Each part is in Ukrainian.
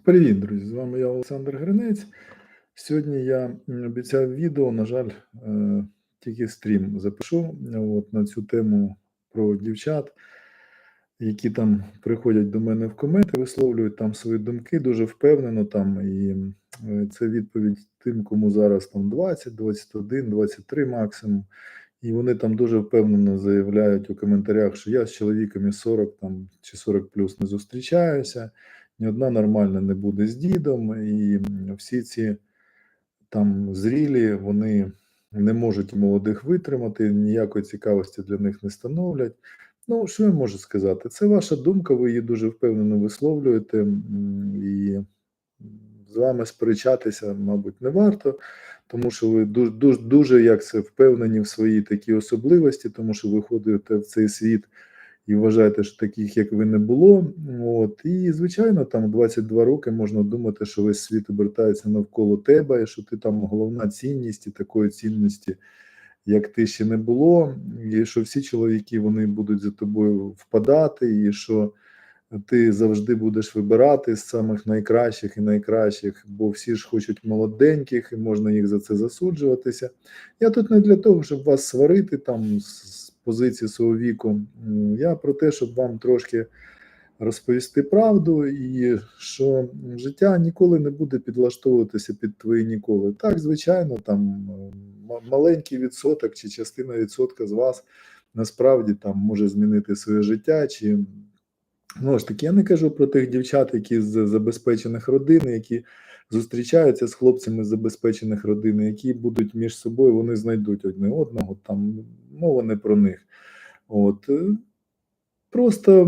Привіт, друзі! З вами я, Олександр Гринець. Сьогодні я обіцяв відео, на жаль, е, тільки стрім запишу от, на цю тему про дівчат, які там приходять до мене в коменти, висловлюють там свої думки дуже впевнено. Там, і це відповідь тим, кому зараз там 20, 21, 23 максимум. І вони там дуже впевнено заявляють у коментарях, що я з чоловіком 40 там, чи 40 плюс не зустрічаюся ні одна нормальна не буде з дідом, і всі ці там зрілі, вони не можуть молодих витримати, ніякої цікавості для них не становлять. Ну, що я можу сказати? Це ваша думка, ви її дуже впевнено висловлюєте, і з вами сперечатися, мабуть, не варто, тому що ви дуже дуже, дуже як це впевнені в своїй такій особливості, тому що ви ходите в цей світ і вважаєте, що таких, як ви, не було. От і звичайно, там 22 роки можна думати, що весь світ обертається навколо тебе, і що ти там головна цінність і такої цінності, як ти ще не було, і що всі чоловіки вони будуть за тобою впадати, і що ти завжди будеш вибирати з самих найкращих і найкращих, бо всі ж хочуть молоденьких, і можна їх за це засуджуватися. Я тут не для того, щоб вас сварити там позиції свого віку. Я про те, щоб вам трошки розповісти правду, і що життя ніколи не буде підлаштовуватися під твої ніколи. Так, звичайно, там маленький відсоток чи частина відсотка з вас насправді там може змінити своє життя. чи Ну ж таки, я не кажу про тих дівчат, які з забезпечених родин, які зустрічаються з хлопцями з забезпечених родин, які будуть між собою, вони знайдуть одне одного, там мова не про них. От. Е, просто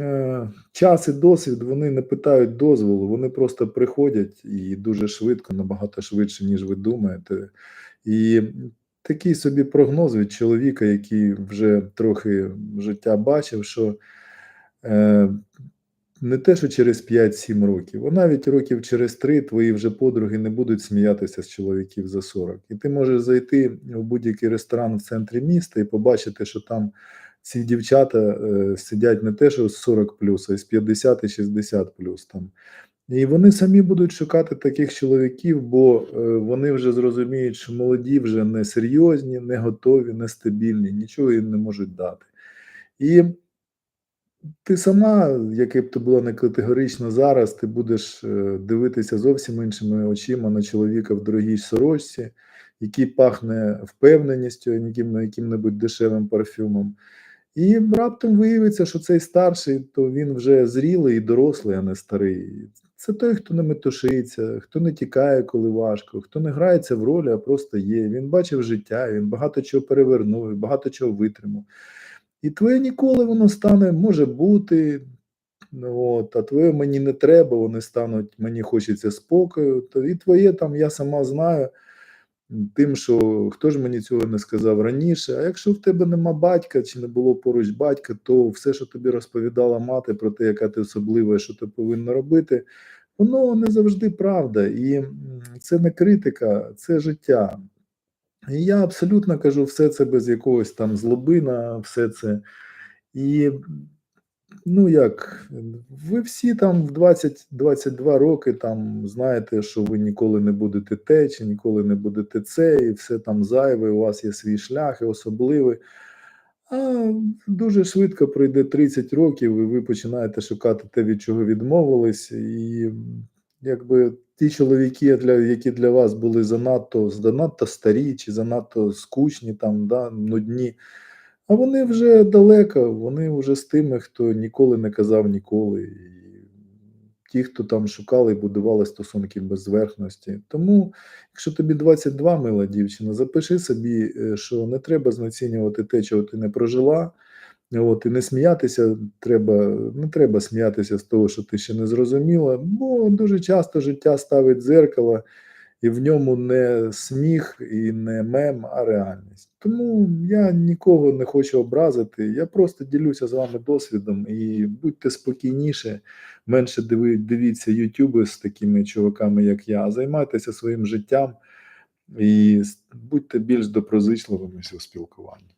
е, час і досвід вони не питають дозволу, вони просто приходять і дуже швидко, набагато швидше, ніж ви думаєте. І такий собі прогноз від чоловіка, який вже трохи життя бачив, що не те, що через 5-7 років, а навіть років через 3 твої вже подруги не будуть сміятися з чоловіків за 40. І ти можеш зайти в будь-який ресторан в центрі міста і побачити, що там ці дівчата е, сидять не те, що з 40 плюс, а з 50 і 60 плюс там. І вони самі будуть шукати таких чоловіків, бо е, вони вже зрозуміють, що молоді вже не серйозні, не готові, не стабільні, нічого їм не можуть дати. І ти сама, яке б ти була не категорично зараз, ти будеш е, дивитися зовсім іншими очима на чоловіка в дорогій сорочці, який пахне впевненістю, яким яким-небудь дешевим парфюмом. І раптом виявиться, що цей старший, то він вже зрілий і дорослий, а не старий. Це той, хто не метушиться, хто не тікає, коли важко, хто не грається в ролі, а просто є. Він бачив життя, він багато чого перевернув, багато чого витримав. І твоє ніколи воно стане, може бути, от, а твоє мені не треба, вони стануть, мені хочеться спокою. То і твоє там я сама знаю, тим, що хто ж мені цього не сказав раніше. А якщо в тебе нема батька чи не було поруч батька, то все, що тобі розповідала мати про те, яка ти особлива, що ти повинна робити, воно не завжди правда. І це не критика, це життя. І я абсолютно кажу все це без якогось там злоби на все це. І, ну як, ви всі там в 20-22 роки там знаєте, що ви ніколи не будете те, чи ніколи не будете це, і все там зайве, у вас є свій шлях і особливий. А дуже швидко пройде 30 років, і ви починаєте шукати те, від чого відмовились, і якби ті чоловіки, для які для вас були занадто занадто старі чи занадто скучні, там да, нудні, а вони вже далеко, вони вже з тими, хто ніколи не казав ніколи. І Ті, хто там шукали і будували стосунки без зверхності. Тому, якщо тобі 22 мила дівчина, запиши собі, е, що не треба знецінювати те, чого ти не прожила. От, І не сміятися треба, не треба сміятися з того, що ти ще не зрозуміла, бо дуже часто життя ставить дзеркало, і в ньому не сміх і не мем, а реальність. Тому я нікого не хочу образити. Я просто ділюся з вами досвідом і будьте спокійніше, менше дивіться ютюби з такими чуваками, як я, займайтеся своїм життям і будьте більш доброзичливими у спілкуванні.